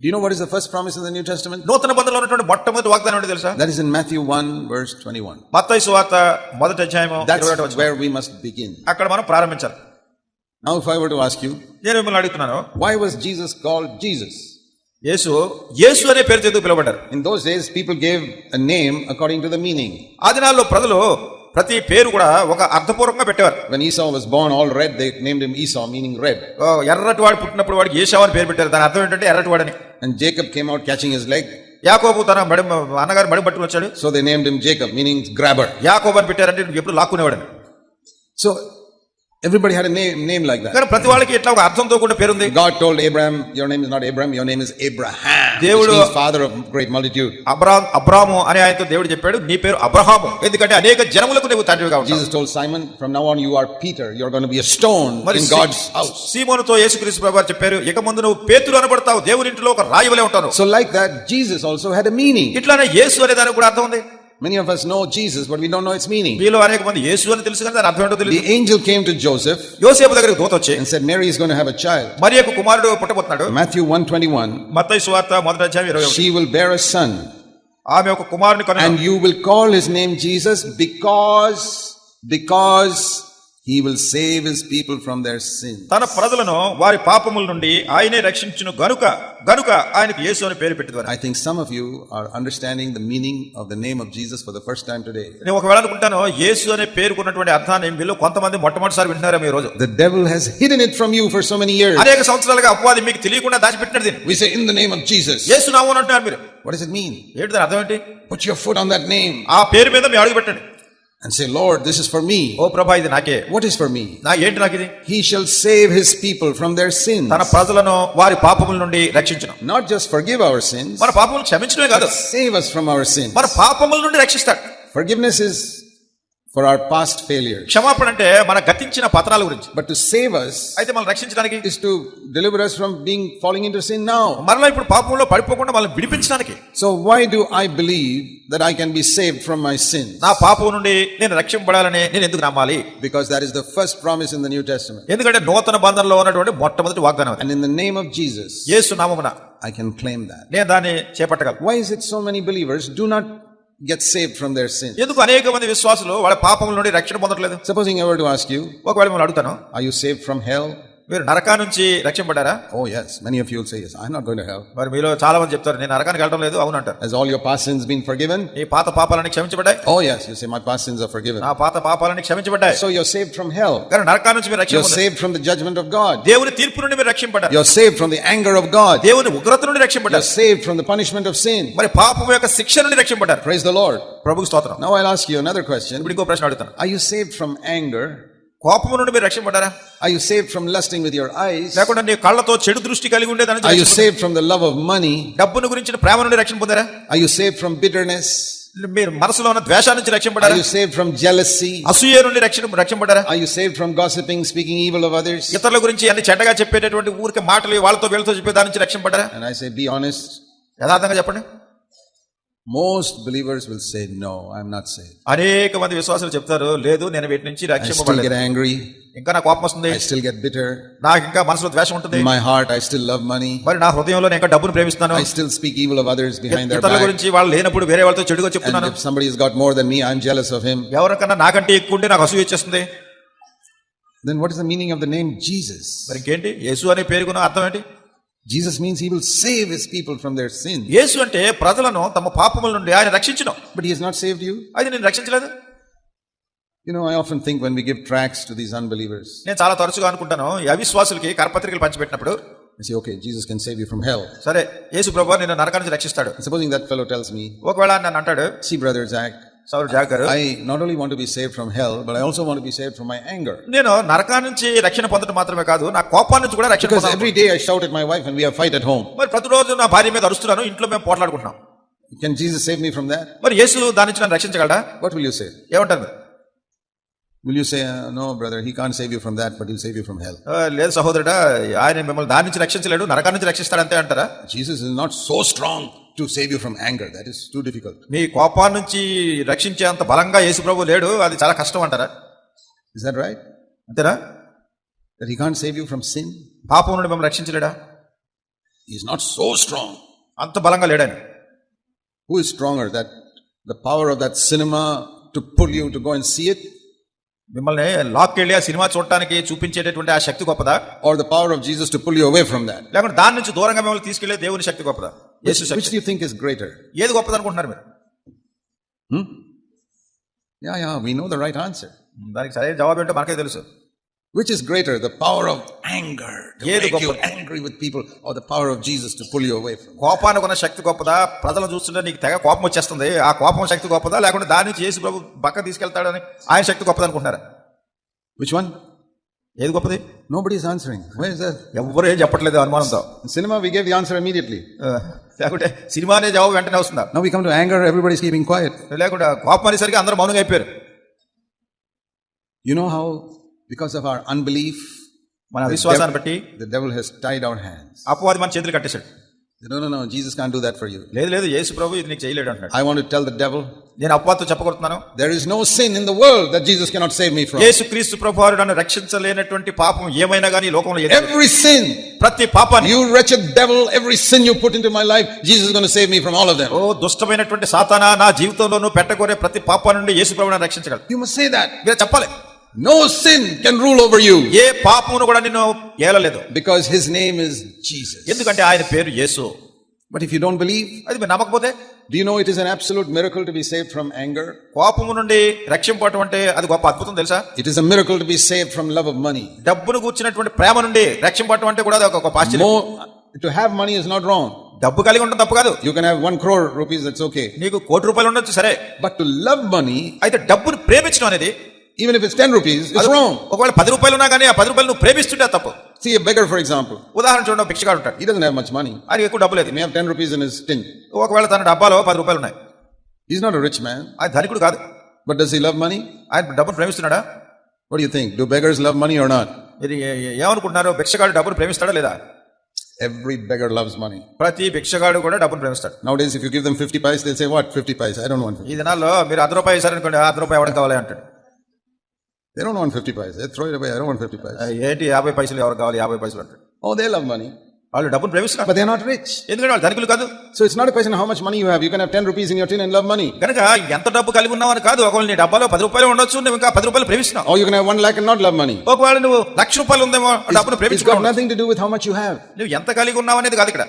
Do you know what is the first promise in the New Testament? నూతన బంధంలో ఉన్నటువంటి మొట్టమొదటి వాగ్దానం ఏంటో తెలుసా That is in Matthew 1, verse 21. మత్తయి సువార్త మొదటి అధ్యాయము That's 21వ వచనం. where we must begin. అక్కడ మనం ప్రారంభించాలి Now, if I were to ask you, నేను మిమ్మల్ని అడుగుతున్నాను why was Jesus called Jesus? యేసు యేసు అనే పేరు ఎందుకు పిలువబడ్డారు In those days, people gave a name according to the meaning. ఆ దినాల్లో ప్రజలు ప్రతి పేరు కూడా ఒక అర్థపూర్వకంగా పెట్టేవారు. When Esau was born all red, they named him Esau, meaning red. ఎర్రటి వాడు పుట్టినప్పుడు వాడికి ఏషావు అని పేరు పెట్టారు. దాని అర్థం ఏంటంటే ఎర్రటి వాడని. And Jacob came out catching his leg, యాకోబు తన మడి అన్నగారు మడి పట్టుకుని వచ్చాడు. So they named him Jacob, meaning grabber. యాకోబు అని పెట్టారంటే ఎప్పుడు లాక్కునేవాడని. So everybody had a name, name like that. కానీ ప్రతి వాళ్ళకి ఇట్లా ఒక అర్థంతో కూడా పేరుంది God told Abraham, Your name is not Abraham, your name is Abraham. Which దేవుడు- means father of great multitude. Abram అని ఆయనతో దేవుడు చెప్పాడు నీ పేరు అబ్రహాము ఎందుకంటే అనేక జనములకు నువ్వు తండ్రిగా ఉంటావు Jesus told Simon, From now on you are Peter, you're going to be a stone మరి in సీ- God's house. సీమోనుతో యేసుక్రీస్తు ప్రభు వారు చెప్పారు ఇక ముందు నువ్వు పేతురు అనబడతావు దేవుని ఇంటిలో ఒక రాయువలే ఉంటాను So, like that, Jesus also had a meaning. ఇట్లానే యేసు అనే దానికి కూడా అర్థం ఉంది Many of us know Jesus, but we don't know its meaning. మీలో అనేక మంది యేసు అని తెలుసు కానీ దాని అర్థం ఏంటో The తెలియదు angel came to Joseph యోసేపు దగ్గరికి దూత వచ్చి and said, Mary is going to have a child. మరి యొక్క కుమారుడు పుట్టబోతున్నాడు Matthew 121, మత్తయి సువార్త మొదటి అధ్యాయం ఇరవై ఒకటి. she will bear a son, ఆమె ఒక కుమారుని కను and you will call his name Jesus because, because he will save his people from their sins. తన ప్రజలను వారి పాపముల నుండి ఆయనే రక్షించును గనుక గనుక ఆయనకు యేసు అని పేరు పెట్టింది I think some of you are understanding the meaning of the name of Jesus for the first time today. నేను ఒకవేళ అనుకుంటాను యేసు అనే పేరుకున్నటువంటి అర్థాన్ని వీళ్ళు కొంతమంది మొట్టమొదటిసారి వింటున్నారా ఈ రోజు The devil has hidden it from you for so many years. అనేక సంవత్సరాలుగా అపవాది మీకు తెలియకుండా దాచిపెట్టినది. We say, in the name of Jesus. యేసు నామం అని అంటున్నారు మీరు What does it mean? ఏంటి దాని అర్థం ఏంటి Put your foot on that name ఆ పేరు మీద మీ అడుగు పెట్టండి and say, Lord, this is for me. ఓ ప్రభా ఇది నాకే What is for me? నా ఏంటి నాకు ఇది He shall save his people from their sins. తన ప్రజలను వారి పాపముల నుండి రక్షించను Not just forgive our sins, మన పాపములు క్షమించడమే కాదు save us from our sins. మన పాపముల నుండి రక్షిస్తాడు Forgiveness is for our past failures. క్షమాపణ అంటే మన గతించిన పతనాల గురించి But to save us అయితే మనం రక్షించడానికి is to deliver us from being falling into sin now. మరలా ఇప్పుడు పాపంలో పడిపోకుండా మనల్ని విడిపించడానికి So why do I believe that I can be saved from my sins? నా పాపం నుండి నేను రక్షింపబడాలని నేను ఎందుకు నమ్మాలి Because that is the first promise in the New Testament. ఎందుకంటే నూతన బంధంలో ఉన్నటువంటి మొట్టమొదటి వాగ్దానం అది. And in the name of Jesus, యేసు నామమున I can claim that. నేను దాన్ని చేపట్టగలను Why is it so many believers do not get saved from their sins? ఎందుకు అనేక మంది విశ్వాసులు వాళ్ళ పాపముల నుండి రక్షణ పొందట్లేదు Supposing I were to ask you, ఒకవేళ మనం అడుగుతాను are you saved from hell? మీరు నరకా నుంచి రక్షింపడ్డారా Oh, yes. Many of you will say, yes. I'm not going to hell. మరి మీలో చాలా మంది చెప్తారు నేను నరకానికి వెళ్ళడం లేదు అవును అంటారు Has all your past sins been forgiven? ఈ పాత పాపాలని క్షమించబడ్డాయి Oh, yes. You say, my past sins are forgiven. నా పాత పాపాలని క్షమించబడ్డాయి So you're saved from hell. కానీ నరకా నుంచి మీరు You're రక్షింప saved from the judgment of God. దేవుని తీర్పు నుండి మీరు రక్షింపడ్డారు You're saved from the anger of God. దేవుని ఉగ్రత నుండి You're రక్షింపడ్డారు saved from the punishment of sin. మరి పాపం యొక్క శిక్ష నుండి రక్షింపడ్డారు Praise the Lord. ప్రభుకు స్తోత్రం Now I'll ask you another question. ఇప్పుడు ఇంకో ప్రశ్న అడుగుతాను Are you saved from anger? కోపము నుండి మీరు రక్షింపడ్డారా Are you saved from lusting with your eyes? లేకుండా నీ కళ్ళతో చెడు దృష్టి కలిగి ఉండేదాన్ని you రక్షింప- saved from the love of money? డబ్బును గురించిన ప్రేమ నుండి రక్షణ పొందారా Are you saved from bitterness? మీరు మనసులో ఉన్న ద్వేషాల నుంచి రక్షింపడ్డారా you saved from jealousy? అసూయ నుండి రక్షణ రక్షింపడ్డారా Are you saved from gossiping, speaking evil of others? ఇతరుల గురించి అన్ని చెడ్డగా చెప్పేటటువంటి ఊరికి మాటలు వాళ్ళతో వీళ్ళతో చెప్పే దాని నుంచి రక్షింపడ్డారా And I say, be honest. యథార్థంగా చెప్పండి Most believers will say, no, I'm not saved. అనేక మంది విశ్వాసులు చెప్తారు లేదు నేను వీటి నుంచి I still get రక్షింపబడలేదు angry. ఇంకా నా కోపం వస్తుంది I still get bitter. నాకు ఇంకా మనసులో ద్వేషం ఉంటుంది In my heart, I still love money. మరి నా హృదయంలో నేను ఇంకా డబ్బును I still speak evil of others behind their ఇతరుల back. గురించి వాళ్ళు లేనప్పుడు వేరే వాళ్ళతో చెడుగా చెప్తున్నాను if somebody's got more than me, I'm jealous of him. ఎవరికన్నా నాకంటే ఎక్కువ ఉంటే నాకు అసూయ వచ్చేస్తుంది Then what is the meaning of the name Jesus? మరి ఇంకేంటి యేసు అనే పేరుకున్న అర్థం ఏంటి Jesus means he will save his people from their sins. యేసు అంటే ప్రజలను తమ పాపముల నుండి ఆయన రక్షించడం But he has not saved you. అది నేను రక్షించలేదు You know, I often think when we give tracts to these unbelievers, నేను చాలా తరచుగా అనుకుంటాను ఈ అవిశ్వాసులకి కరపత్రికలు పంచిపెట్టినప్పుడు I say, okay, Jesus can save you from hell. సరే యేసు ప్రభు నేను నరకా నుంచి రక్షిస్తాడు And supposing that fellow tells me, ఒకవేళ నన్ను అంటాడు see, brother Zach, సవరూ జాగర్ ఐ నా only want be safe wrong health but I also want safe I anger నేను నరకా నుంచి రక్షణ పొందడం మాత్రమే కాదు నా కోపాన్ని కూడా రక్షణ every day I shout my wife and we fight at home మరి ప్రతిరోజు నా భార్య మీద అరుస్తున్నాను ఇంట్లో మేము పోట్లాడుకుంటున్నాం. Can Jesus save me from that మరి యేసు దాని నుంచి నన్ను రక్షించగలడా? వాట్ విల్ యు సే ఏమంటారు will you say no brother he can't save you from that but he save you from hell లేదు సహోదరుడా ఆయన మిమ్మల్ని దాని నుంచి రక్షించలేడు నరకా నుంచి రక్షిస్తాడు అంతే అంటారా? Jesus is not so strong to save you from anger. That is too difficult. మీ కోపాన్ని నుంచి రక్షించేంత బలంగా యేసు ప్రభు లేడు అది చాలా కష్టం అంటారా Is that right? అంతేనా That he can't save you from sin? పాపం నుండి మిమ్మల్ని రక్షించలేడా He's not so strong. అంత బలంగా లేడాను Who is stronger? That the power of that cinema to pull you to go and see it, మిమ్మల్ని లాక్కెళ్ళి ఆ cinema చూడటానికి చూపించేటటువంటి ఆ శక్తి గొప్పదా or the power of Jesus to pull you away from that? లేకుంటే దాని నుంచి దూరంగా మిమ్మల్ని తీసుకెళ్ళే దేవుని శక్తి గొప్పదా యేసు శక్తి do you think is greater? ఏది గొప్పది అనుకుంటున్నారు మీరు Yeah, yeah, we know the right answer. దానికి సరైన జవాబు ఏంటో మనకే తెలుసు Which is greater, the power of anger to ఏది make you గొప్పది? angry with people, or the power of Jesus to pull you away from? కోపానికి ఉన్న శక్తి గొప్పదా ప్రజలు చూస్తుంటే నీకు తెగ కోపం వచ్చేస్తుంది ఆ కోపం శక్తి గొప్పదా లేకుంటే దాని నుంచి యేసు ప్రభు పక్క తీసుకెళ్తాడని ఆయన శక్తి గొప్పది అనుకుంటున్నారా Which one? ఏది గొప్పది Nobody is answering. Where is that? ఎవ్వరు ఏం చెప్పట్లేదు అనుమానంతో In cinema, we gave the answer immediately. ఆ, లేకుంటే సినిమానే జవాబు వెంటనే వస్తుందా Now we come to anger, everybody's keeping quiet. లేకుంటే కోపం అనేసరికి అందరూ మౌనంగా అయిపోయారు You know how, because of our unbelief, మన విశ్వాసాన్ని బట్టి the devil has tied our hands. అపవాది మన చేతులు కట్టేశాడు No, no, no, Jesus can't do that for you. లేదు లేదు యేసు ప్రభు ఇది నీకు చేయలేడు అంటున్నాడు I want to tell the devil, నేను అపవాదితో చెప్పగలుగుతున్నాను there is no sin in the world that Jesus cannot save me from. యేసు క్రీస్తు ప్రభు వారు నన్ను రక్షించలేనటువంటి పాపం ఏమైనా కానీ ఈ లోకంలో ఏది. Every sin, ప్రతి పాపాన్ని you wretched devil, every sin you put into my life, Jesus is going to save me from all of them. ఓ దుష్టమైనటువంటి సాతానా నా జీవితంలో నువ్వు పెట్టకోరే ప్రతి పాపా నుండి యేసు ప్రభు నన్ను రక్షించగలడు You must say that. మీరు చెప్పాలి No sin can rule over you ఏ పాపమును కూడా నిన్ను ఏలలేదు because his name is Jesus. ఎందుకంటే ఆయన పేరు యేసు But if you don't believe, అది మీరు నమ్మకపోతే do you know it is an absolute miracle to be saved from anger? కోపము నుండి రక్షింపటం అంటే అది గొప్ప అద్భుతం తెలుసా It is a miracle to be saved from love of money. డబ్బును కూర్చున్నటువంటి ప్రేమ నుండి రక్షింపటం అంటే కూడా అది ఒక గొప్ప ఆశ్చర్యం to have money is not wrong. డబ్బు కలిగి ఉండడం తప్పు కాదు You can have one crore rupees, that's okay. నీకు కోటి రూపాయలు ఉండొచ్చు సరే But to love money, అయితే డబ్బును ప్రేమించడం అనేది even if it's 10 rupees, it's అది wrong. ఒకవేళ పది రూపాయలు ఉన్నా కానీ ఆ పది రూపాయలు నువ్వు ప్రేమిస్తుంటే తప్పు See a beggar, for example. ఉదాహరణ చూడండి భిక్షగాడు ఉంటాడు He doesn't have much money. ఎక్కువ డబ్బు లేదు He may have 10 rupees in his tin. ఒకవేళ తన డబ్బాలో పది రూపాయలు ఉన్నాయి He's not a rich man. ఆయన ధనికుడు కాదు But does he love money? ఆయన డబ్బును ప్రేమిస్తున్నాడా What do you think? Do beggars love money or not? ఇది ఏమనుకుంటున్నారు భిక్షగాడు డబ్బును ప్రేమిస్తాడా లేదా Every beggar loves money. ప్రతి భిక్షగాడు కూడా డబ్బును ప్రేమిస్తాడు Nowadays, if you give them 50 pies, they'll say, What? 50 pies? I don't want 50. ఈ దినాల్లో మీరు అర్ధ రూపాయి ఇస్తారనుకోండి అర్ధ రూపాయి ఎవరికి కావాలి అంటాడు they don't want 50 paise they throw it away I don't paise ఏటి? 50 పైసలు ఎవరు కావాలి? 50 పైసలు అంటే. ఓ దే లవ్ మనీ వాళ్ళు డబ్బులు ప్రేమిస్తారు బట్ దే నాట్ రిచ్ ఎందుకంటే వాళ్ళు కాదు. So it's not question how much money you have you can have rupees in your tin and love money గనక ఎంత డబ్బు కలిగి ఉన్నావు కాదు. ఒకవేళ నీ డబ్బాలో పది రూపాయలు ఉండొచ్చు నువ్వు ఇంకా 10 రూపాయలు ప్రేమిస్తావు ఓ you can have 1 not love money ఒకవేళ నువ్వు లక్ష రూపాయలు ఉందేమో డబ్బును ప్రేమిస్తావు nothing to do with how much you have నువ్వు ఎంత కలిగి ఉన్నావు అనేది కాదు ఇక్కడ.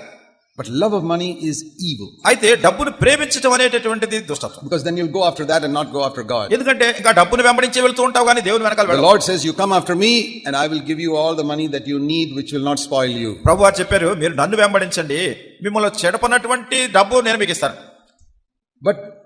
But love of money is evil అయితే డబ్బును ప్రేమించడం అనేటటువంటిది దుష్టత్వం. Because then you'll go after that and not go after God ఎందుకంటే ఇంకా డబ్బును వెంబడించే వెళ్తూ ఉంటావు కానీ దేవుని వెనకాల వెళ్ళు Lord says you come after me and I will give you all the money that you need which will not spoil you ప్రభు గారు చెప్పారు మీరు నన్ను వెంబడించండి. మిమ్మల్ని చెడపనటువంటి డబ్బు నేను మీకు ఇస్తాను. But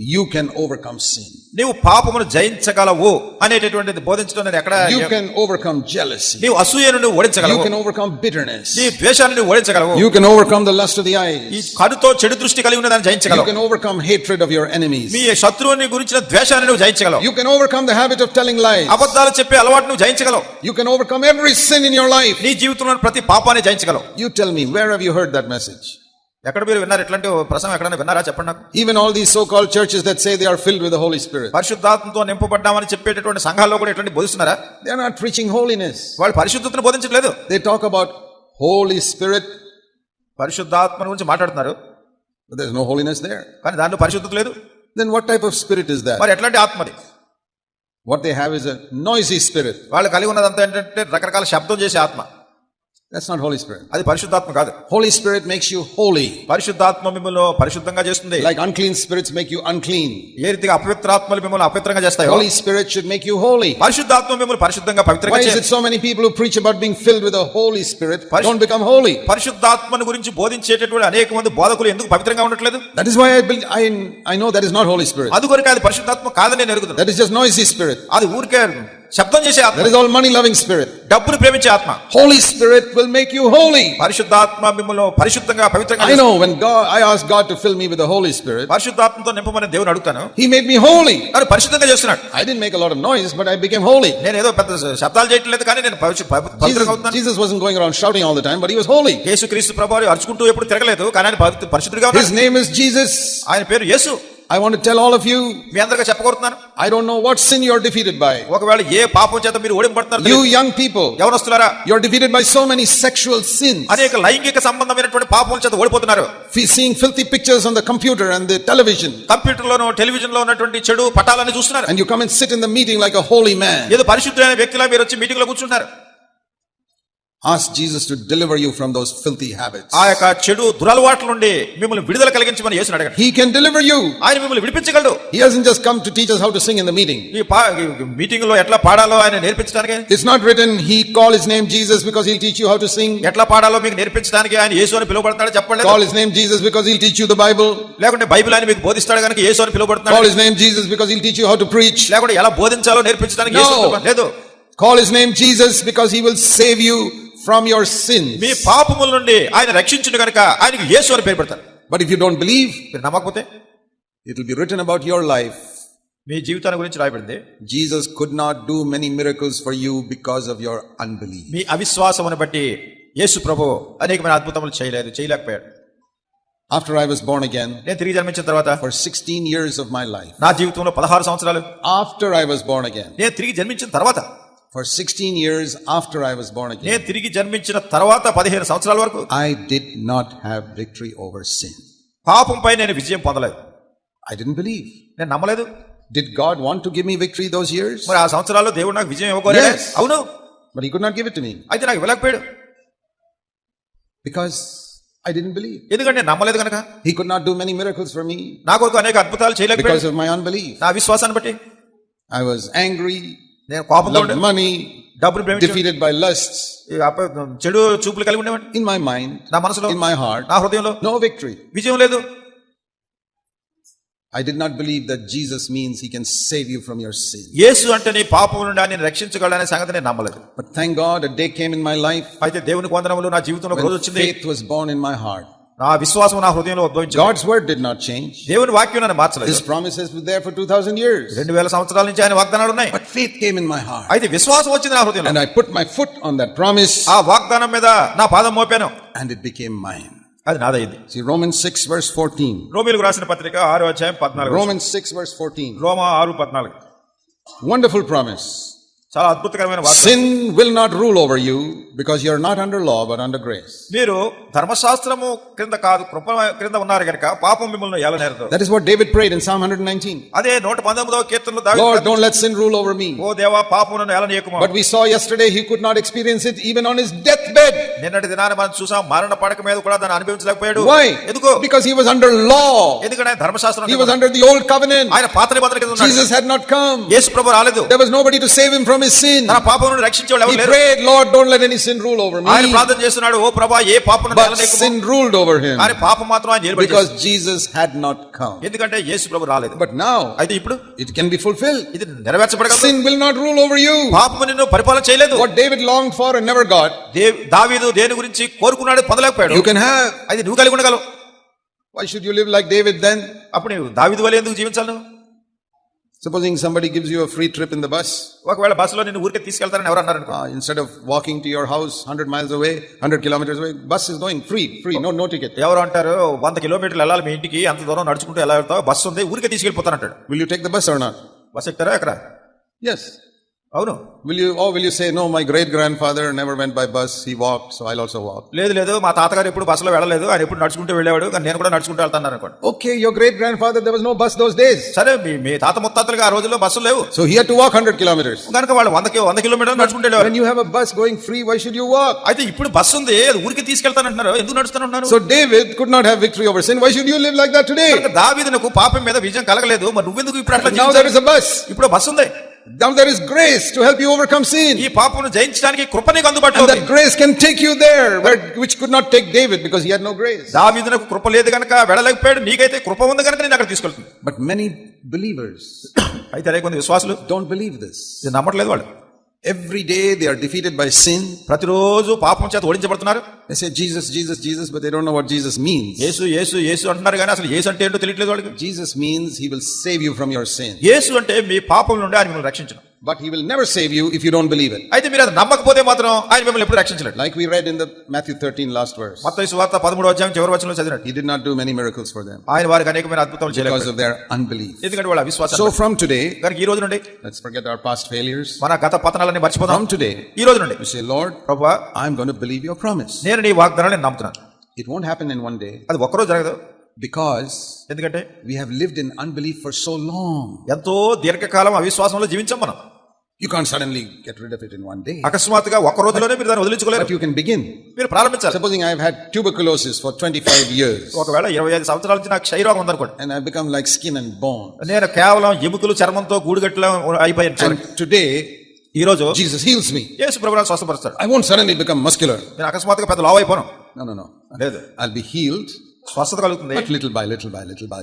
You can overcome sin. నీవు పాపమును జయించగలవు అనేటటువంటిది బోధించడం నేను ఎక్కడ You can overcome jealousy. నీవు అసూయను నువ్వు You ఓడించగలవు can overcome bitterness. నీ ద్వేషాన్ని నువ్వు ఓడించగలవు You can overcome the lust of the ఈ eyes. కడుతో చెడు దృష్టి కలిగి ఉన్న దాన్ని You జయించగలవు can overcome hatred of your enemies. మీ శత్రువుని గురించిన ద్వేషాన్ని నువ్వు జయించగలవు You can overcome the habit of telling lies. అబద్ధాలు చెప్పే అలవాటు నువ్వు జయించగలవు You can overcome every sin in your life. నీ జీవితంలో ప్రతి పాపాన్ని జయించగలవు You tell me, where have you heard that message? ఎక్కడ మీరు విన్నారు ఇట్లాంటి ప్రసంగం ఎక్కడైనా విన్నారా చెప్పండి నాకు? Even all the so call churches that say they are filled with holy spirit పరిశుద్ధాత్మతో నింపబడ్డామని చెప్పేటటువంటి సంఘాల్లో కూడా ఇట్లాంటి బోధిస్తున్నారా? They are not preaching holiness వాళ్ళు పరిశుద్ధతను బోధించట్లేదు. They talk about holy spirit పరిశుద్ధాత్మ గురించి మాట్లాడుతున్నారు. There is no holiness they కానీ దానిలో పరిశుద్ధత లేదు. Then what type of spirit is they మరి ఎట్లాంటి ఆత్మది what they have is a noisy spirit వాళ్ళు కలిగి ఉన్నదంతా ఏంటంటే రకరకాల శబ్దం చేసే ఆత్మ. That's not Holy Spirit. అది పరిశుద్ధాత్మ కాదు Holy Spirit makes you holy. పరిశుద్ధాత్మ మిమ్మల్ని పరిశుద్ధంగా చేస్తుంది Like unclean spirits make you unclean. ఏ రీతిగా అపవిత్రాత్మలు మిమ్మల్ని అపవిత్రంగా చేస్తాయో Holy Spirit should make you holy. పరిశుద్ధాత్మ మిమ్మల్ని పరిశుద్ధంగా Why పవిత్రంగా is చేస్తుంది it so many people who preach about being filled with the Holy Spirit Parish- don't become holy? పరిశుద్ధాత్మను గురించి బోధించేటటువంటి అనేక మంది బోధకులు ఎందుకు పవిత్రంగా ఉండట్లేదు That is why I, bel I, I know that is not Holy Spirit. అందుకొరకు అది పరిశుద్ధాత్మ కాదని నేను ఎరుగుతున్నాను That is just noisy spirit. అది ఊరికే శబ్దం చేసే ఆత్మ That is all money loving spirit. డబ్బును ప్రేమించే ఆత్మ Holy Spirit will make you holy. పరిశుద్ధాత్మ మిమ్మల్ని పరిశుద్ధంగా పవిత్రంగా I know when God, I asked God to fill me with the Holy Spirit, పరిశుద్ధాత్మతో నింపమని దేవుని అడుగుతాను He made me holy. నన్ను పరిశుద్ధంగా చేస్తున్నాడు I didn't make a lot of noise, but I became holy. నేను ఏదో పెద్ద శబ్దాలు చేయట్లేదు కానీ నేను పవిత్రంగా అవుతున్నాను Jesus wasn't going around shouting all the time, but He was holy. యేసు క్రీస్తు ప్రభావం అరుచుకుంటూ ఎప్పుడు తిరగలేదు కానీ ఆయన పరిశుద్ధుడిగా His ఉన్నాడు name is Jesus. ఆయన పేరు Yesu I want tell all of you మీ అందరికీ చెప్పకూరుతున్నాను I don't know what sin your defeated by ఒకవేళ ఏ పాపం చేత మీరు ఓడిపడతారు యూ యంగ్ పీపుల్ ఎవరు వస్తున్నారా your defeated by so many sexual sin అనేక లైంగిక సంబంధమైనటువంటి పాపం చేత ఓడిపోతున్నారు. Fee seeing filthy pictures on the computer and the television కంప్యూటర్లో టెలివిజన్లో ఉన్నటువంటి చెడు పటాలని చూస్తున్నారు. And you come and sit in the meeting like holy man ఏదో పరిశుద్ధమైన వ్యక్తిలా మీరు వచ్చి మీటింగ్లో కూర్చున్నారు Ask Jesus to deliver you from those filthy habits. ఆ యొక్క చెడు దురలవాట్ల నుండి మిమ్మల్ని విడుదల కలిగించమని యేసుని అడగండి He can deliver you. ఆయన మిమ్మల్ని విడిపించగలడు He hasn't just come to teach us how to sing in the meeting. ఈ పా మీటింగ్లో ఎట్లా పాడాలో ఆయన నేర్పించడానికి It's not written, He called His name Jesus because He'll teach you how to sing. ఎట్లా పాడాలో మీకు నేర్పించడానికి ఆయన యేసు అని పిలువబడతాడు చెప్పండి Call His name Jesus because He'll teach you the Bible. లేకుంటే బైబిల్ ఆయన మీకు బోధిస్తాడు కనుక యేసు అని Call పిలువబడుతున్నాడు His name Jesus because He'll teach you how to preach. లేకుంటే ఎలా బోధించాలో నేర్పించడానికి యేసు అని No. పిలువ- లేదు Call His name Jesus because He will save you from your sins. మీ పాపముల నుండి ఆయన రక్షించుడు కనుక ఆయనకు యేసు అని పేరు పెడతారు But if you don't believe, మీరు నమ్మకపోతే it will be written about your life. మీ జీవితాన్ని గురించి రాయబడింది Jesus could not do many miracles for you because of your unbelief. మీ అవిశ్వాసమును బట్టి యేసు ప్రభు అనేకమైన అద్భుతములు చేయలేదు చేయలేకపోయాడు After I was born again, నేను తిరిగి జన్మించిన తర్వాత for 16 years of my life, నా జీవితంలో పదహారు సంవత్సరాలు after I was born again, నేను తిరిగి జన్మించిన తర్వాత for 16 years after I was born again, నేను తిరిగి జన్మించిన తర్వాత పదిహేను సంవత్సరాల వరకు I did not have victory over sin. పాపంపై నేను విజయం పొందలేదు I didn't believe. నేను నమ్మలేదు Did God want to give me victory those years? మరి ఆ సంవత్సరాల్లో దేవుడు నాకు విజయం ఇవ్వకూడదు Yes. అవును But He could not give it to me అయితే నాకు ఇవ్వలేకపోయాడు because I didn't believe. ఎందుకంటే నేను నమ్మలేదు కనుక He could not do many miracles for me నా కొరకు అనేక అద్భుతాలు because చేయలేకపోయాడు of my unbelief. నా విశ్వాసాన్ని బట్టి I was angry, నేను కోపంతో money, డబ్బులు defeated by lusts. చెడు చూపులు కలిగి ఉండేవాడిని In my mind, నా మనసులో in my heart, నా హృదయంలో no victory. విజయం లేదు I did not believe that Jesus means He can save you from your sin. యేసు అంటే నీ పాపం నుండి ఆయన రక్షించగలనే సంగతి నేను నమ్మలేదు But thank God, a day came in my life అయితే దేవునికి వందనములు నా జీవితంలో ఒక రోజు వచ్చింది faith was born in my heart. నా విశ్వాసం నా హృదయంలో ఉద్భవించింది God's word did not change. దేవుని వాక్యం నన్ను మార్చలేదు His promises were there for 2000 years. రెండు వేల సంవత్సరాల నుంచి ఆయన వాగ్దానాలు ఉన్నాయి But faith came in my heart. అయితే విశ్వాసం వచ్చింది నా హృదయంలో And I put my foot on that promise ఆ వాగ్దానం మీద నా పాదం మోపాను and it became mine. అది నాదైంది See, Romans 6, verse 14. రోమిలకు రాసిన పత్రిక ఆరో అధ్యాయం పద్నాలుగు Romans 6, verse 14. రోమా ఆరు పద్నాలుగు Wonderful promise. చాలా అద్భుతకరమైన వాక్యం Sin will not rule over you because you're not under law but under grace. మీరు ధర్మశాస్త్రము క్రింద కాదు కృప క్రింద ఉన్నారు కనుక పాపం మిమ్మల్ని ఏలనేరదు That is what David prayed in Psalm 119. అదే నూట పంతొమ్మిదవ కీర్తనలో దావీదు Lord, don't let sin rule over me. ఓ దేవా పాపమును ఏలనీయకుమా But we saw yesterday he could not experience it even on his deathbed. నిన్నటి దినాన్ని మనం చూసాం మరణ పడక మీద కూడా దాన్ని అనుభవించలేకపోయాడు Why? ఎందుకు Because he was under law. ఎందుకంటే ఆయన ధర్మశాస్త్రం He కింద was under the old covenant. ఆయన పాత నిబంధన కింద ఉన్నాడు Jesus had not come. యేసు ప్రభు రాలేదు There was nobody to save him from his sin. తన పాపం నుండి రక్షించేవాడు He ఎవరు లేరు prayed, Lord, don't let any sin rule over ఆయన me. ప్రార్థన చేస్తున్నాడు ఓ ప్రభా ఏ పాపం But sin ruled over him కానీ పాపం మాత్రం ఆయన నిలబడి because Jesus had not come. ఎందుకంటే యేసు ప్రభు రాలేదు But now అయితే ఇప్పుడు it can be fulfilled. ఇది నెరవేర్చబడగలదు Sin will not rule over you. పాపము నిన్ను పరిపాలన చేయలేదు What David longed for and never got, దే- దావీదు దేని గురించి కోరుకున్నాడు పొందలేకపోయాడు you can have. అది నువ్వు కలిగి ఉండగలవు Why should you live like David then? అప్పుడు నువ్వు దావీదు వల్ల ఎందుకు జీవించాలి నువ్వు Supposing somebody gives you a free trip in the bus, ఒకవేళ బస్సులో నిన్ను ఊరికే తీసుకెళ్తారని ఎవరు అన్నారు అనుకో uh, instead of walking to your house 100 miles away, 100 kilometers away, bus is going free, free, no, no ticket. ఎవరు అంటారు వంద కిలోమీటర్లు వెళ్ళాలి మీ ఇంటికి అంత దూరం నడుచుకుంటూ ఎలా వెళ్తావు బస్సు ఉంది ఊరికే తీసుకెళ్ళిపోతానంటాడు Will you take the bus or not? Bus ఎక్కుతారా ఎక్కడ Yes. అవును. Will you oh will you say no my great grand father never went by bus he walk so I also walk లేదు లేదు. మా తాతగారు ఎప్పుడు బస్సులో వెళ్ళలేదు. ఆయన ఎప్పుడు నడుచుకుంటూ వెళ్ళేవాడు. నేను కూడా నడుచుకుంటూ వెళ్తాను అనుకోండి. Okay your great grand father there no bus those days సరే మీ తాత ముత్తాతలుగా ఆ రోజుల్లో బస్సు లేవు. So here to walk hundred kilometres కనుక వాళ్ళు వంద వంద కిలోమీటర్ నడుచుకుంటూ వెళ్ళారు you have a bus going free why should you walk అయితే ఇప్పుడు బస్సు ఉంది. ఊరికి తీసుకెళ్తాను అంటున్నారు ఎందుకు నడుస్తాను అన్నారు so David could not have victory over sin why should you live like that today దావీదునకు పాపం మీద విజయం కలగలేదు. మరి నువ్వు ఎందుకు ఇప్పుడు అట్లా now that is a bus ఇప్పుడు బస్సు ఉంది. Now there is grace to help you overcome sin. ఈ పాపను జయించడానికి కృప నీకు అందుబాటులో And ఉంది that grace can take you there, where, which could not take David because he had no grace. దావీదునకు కృప లేదు కనుక వెళ్ళలేకపోయాడు నీకైతే కృప ఉంది నేను అక్కడ తీసుకెళ్తుంది But many believers అయితే అనేక మంది విశ్వాసులు don't believe this. ఇది నమ్మట్లేదు వాళ్ళు every day they are defeated by sin ప్రతిరోజు పాపం చేత ఓడించబడుతున్నారు. Say Jesus Jesus Jesus but they don't know what Jesus means Yesu Yesu Yesu అంటున్నారు కానీ అసలు యేసు అంటే ఏంటో తెలియట్లేదు వాళ్ళకి. Jesus means he will save you from your sin Yesu అంటే మీ పాపం నుండి ఆయన మిమ్మల్ని రక్షించడం. But he will never save you if you don't believe it. అయితే మీరు అది నమ్మకపోతే మాత్రం ఆయన మిమ్మల్ని ఎప్పుడు రక్షించలేడు Like we read in the Matthew 13 last verse. మొత్తం వార్త పదమూడు అధ్యాయం చివరి వచనంలో చదివినట్టు He did not do many miracles for them ఆయన వారికి అనేకమైన అద్భుతాలు చేయలేదు because of their unbelief. ఎందుకంటే వాళ్ళ విశ్వాసం So from today, కనుక ఈ రోజు నుండి let's forget our past failures. మన గత పతనాలన్నీ మర్చిపోదాం From today, ఈ రోజు నుండి you say, Lord, ప్రభా I'm going to believe your promise. నేను నీ వాగ్దానాన్ని నేను నమ్ముతున్నాను It won't happen in one day అది ఒక్కరోజు జరగదు because ఎందుకంటే we have lived in unbelief for so long. ఎంతో దీర్ఘకాలం అవిశ్వాసంలో జీవించాం మనం You can't suddenly get rid of it in one day. అకస్మాత్తుగా ఒక్క రోజులోనే మీరు దాన్ని వదిలించుకోలేరు But you can begin. మీరు ప్రారంభించాలి Supposing I've had tuberculosis for 25 years ఒకవేళ ఇరవై ఐదు సంవత్సరాల నుంచి నాకు క్షయరోగం ఉందనుకోండి and I've become like skin and bone. నేను కేవలం ఎముకలు చర్మంతో గూడుగట్టులో అయిపోయాను today, ఈ రోజు Jesus heals me. యేసు ప్రభుత్వం స్వస్థపరుస్తాడు I won't suddenly become muscular. నేను అకస్మాత్తుగా పెద్ద లావు అయిపోను No, no, no. లేదు I'll be healed, స్వస్థత కలుగుతుంది but little by little by little by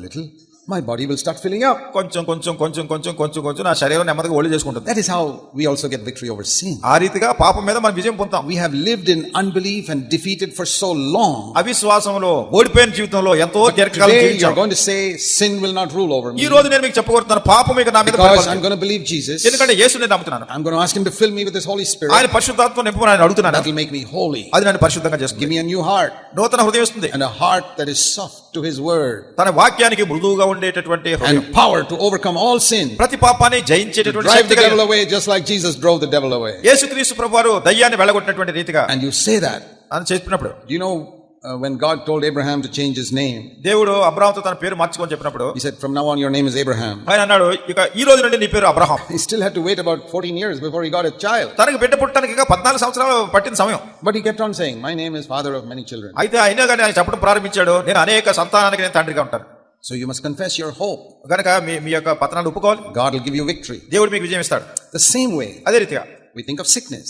my body will start filling up. కొంచెం కొంచెం కొంచెం కొంచెం కొంచెం కొంచెం నా శరీరం నెమ్మదిగా ఒళ్ళు చేసుకుంటుంది That is how we also get victory over sin. ఆ రీతిగా పాపం మీద మనం విజయం పొందుతాం We have lived in unbelief and defeated for so long. అవిశ్వాసంలో ఓడిపోయిన జీవితంలో ఎంతో దీర్ఘకాలం జీవించాం you're going to say, sin will not rule over ఈ me రోజు నేను మీకు చెప్పబోతున్నాను పాపం ఇక నా మీద I'm పరిపాలన going to believe Jesus. ఎందుకంటే యేసు నేను నమ్ముతున్నాను I'm going to ask him to fill me with his Holy Spirit. ఆయన పరిశుద్ధాత్మ నింపు ఆయన అడుగుతున్నాను That will make me holy. అది నన్ను పరిశుద్ధంగా Give చేస్తుంది me a new heart నూతన హృదయం ఇస్తుంది and a heart that is soft to his word తన వాక్యానికి మృదువుగా ఉండేటటువంటి and power to overcome all sin. ప్రతి పాపాన్ని జయించేటటువంటి Drive the devil away just like Jesus drove the devil away. యేసుక్రీస్తు ప్రభువారు దయ్యాన్ని వెళ్ళగొట్టినటువంటి రీతిగా And you say that. అని చెప్పినప్పుడు you know uh, when God told Abraham to change his name? దేవుడు అబ్రాహంతో తన పేరు మార్చుకొని చెప్పినప్పుడు He said, From now on, your name is Abraham. ఆయన అన్నాడు ఇక ఈ రోజు నుండి నీ పేరు Abraham He still had to wait about 14 years before he got a child. తనకు బిడ్డ పుట్టడానికి ఇంకా పద్నాలుగు సంవత్సరాలు పట్టిన సమయం But he kept on saying, My name is father of many children. అయితే అయినా కానీ ఆయన చెప్పడం ప్రారంభించాడు నేను అనేక సంతానానికి నేను తండ్రిగా ఉంటాను So you must confess your hope. గనక మీ మీ యొక్క పతనాలు ఒప్పుకోవాలి God will give you victory. దేవుడు మీకు విజయం ఇస్తాడు The same way, అదే రీతిగా we think of sickness.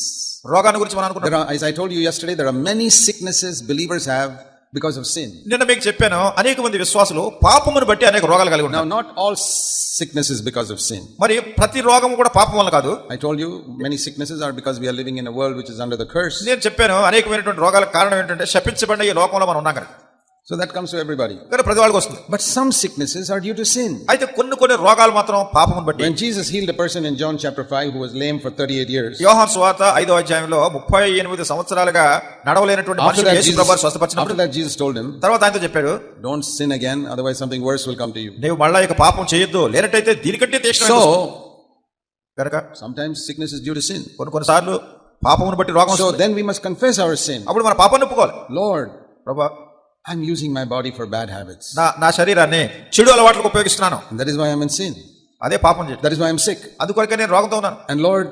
రోగాన్ని గురించి మనం అనుకుంటాం as I told you yesterday, there are many sicknesses believers have because of sin. నిన్న మీకు చెప్పాను అనేక మంది విశ్వాసులు పాపమును బట్టి అనేక రోగాలు కలిగి Now, ఉన్నారు not all sickness is because of sin. మరి ప్రతి రోగం కూడా పాపం వల్ల కాదు I told you many sicknesses are because we are living in a world which is under the curse. నేను చెప్పాను అనేకమైనటువంటి రోగాలకు కారణం ఏంటంటే శపించబడిన ఈ లోకంలో మనం ఉన్నాం కనుక So that comes to everybody. కానీ ప్రతి వాళ్ళకి వస్తుంది But some sicknesses are due to sin. అయితే కొన్ని కొన్ని రోగాలు మాత్రం పాపమును బట్టి When Jesus healed a person in John chapter 5 who was lame for 38 years, యోహాన్ సువార్త ఐదో అధ్యాయంలో ముప్పై ఎనిమిది సంవత్సరాలుగా నడవలేనటువంటి that, యేసు ప్రభువారు after స్వస్థపరిచినప్పుడు that, Jesus told him, తర్వాత ఆయనతో చెప్పాడు Don't sin again, otherwise something worse will come to you. నీవు మళ్ళా ఇక పాపం చేయొద్దు లేనట్టయితే దీనికంటే తీక్షణ So, కనుక sometimes sickness is due to sin. కొన్ని కొన్నిసార్లు పాపమును బట్టి రోగం So వస్తుంది then we must confess our sin. అప్పుడు మన పాపాన్ని ఒప్పుకోవాలి Lord, ప్రభా I'm using my body for bad habits. నా నా శరీరాన్ని చెడు అలవాట్లకు ఉపయోగిస్తున్నాను is why I'm in sin. అదే పాపం చేయడం That is why I'm sick. అందుకొరకే నేను రోగంతో ఉన్నాను And Lord,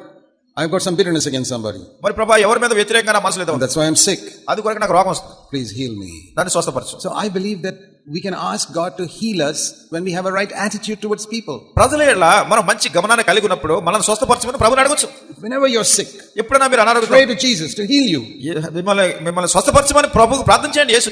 I've got some bitterness against somebody. మరి ప్రభా ఎవరి మీద వ్యతిరేకంగా నా మనసు లేదు And that's why I'm sick. అందుకొరకు నాకు రోగం వస్తుంది Please heal me. దాన్ని స్వస్థపరచు So I believe that we can ask God to heal us when we have a right attitude towards people. ప్రజల ఎడల మనం మంచి గమనాన్ని కలిగి ఉన్నప్పుడు మనల్ని స్వస్థపరచమని ప్రభుని అడగచ్చు Whenever you're sick, ఎప్పుడైనా మీరు అనారోగ్యం pray to Jesus to heal you. మిమ్మల్ని మిమ్మల్ని స్వస్థపరచమని ప్రభుకు ప్రార్థించండి యేసు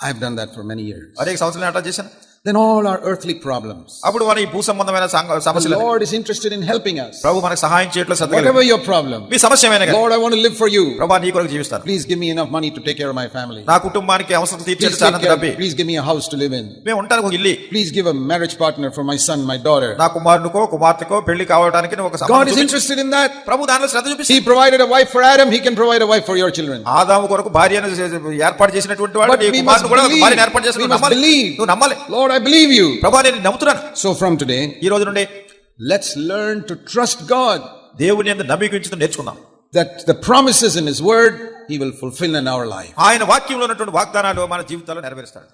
I've done that for many years. అనేక సంవత్సరాలు అట్లా చేశాను Then all our earthly problems. అప్పుడు మన ఈ భూ సంబంధమైన సమస్యలు Lord is interested in helping us. ప్రభు మనకు సహాయం చేయట్లో కలిగి Whatever your problem, మీ సమస్య ఏమైనా Lord, I want to live for you. ప్రభా నీ కొరకు జీవిస్తాను Please give me enough money to take care of my family. నా కుటుంబానికి అవసరం take చాలా డబ్బి please give me a house to live in. మేము ఉంటానికి ఒక ఇల్లు Please give a marriage partner for my son, my daughter. నా కుమారునికో కుమార్తెకో పెళ్ళి కావడానికి ఒక God సంబంధం is చూపించు. interested in that. ప్రభు దానిలో శ్రద్ధ చూపిస్తుంది He provided a wife for Adam, He can provide a wife for your children. ఆదాము కొరకు భార్యను ఏర్పాటు చేసినటువంటి వాడు నీ must కూడా. భార్యను ఏర్పాటు must నమ్మాలి నమ్మాలి Lord, I believe you. ప్రభా నేను నమ్ముతున్నాను So from today, ఈ రోజు నుండి let's learn to trust God దేవుని ఎందుకు నమ్మిక ఉంచుతూ నేర్చుకుందాం that the promises in His Word He will fulfill in our life. ఆయన వాక్యంలో ఉన్నటువంటి వాగ్దానాలు మన జీవితాల్లో నెరవేరుస్తాడు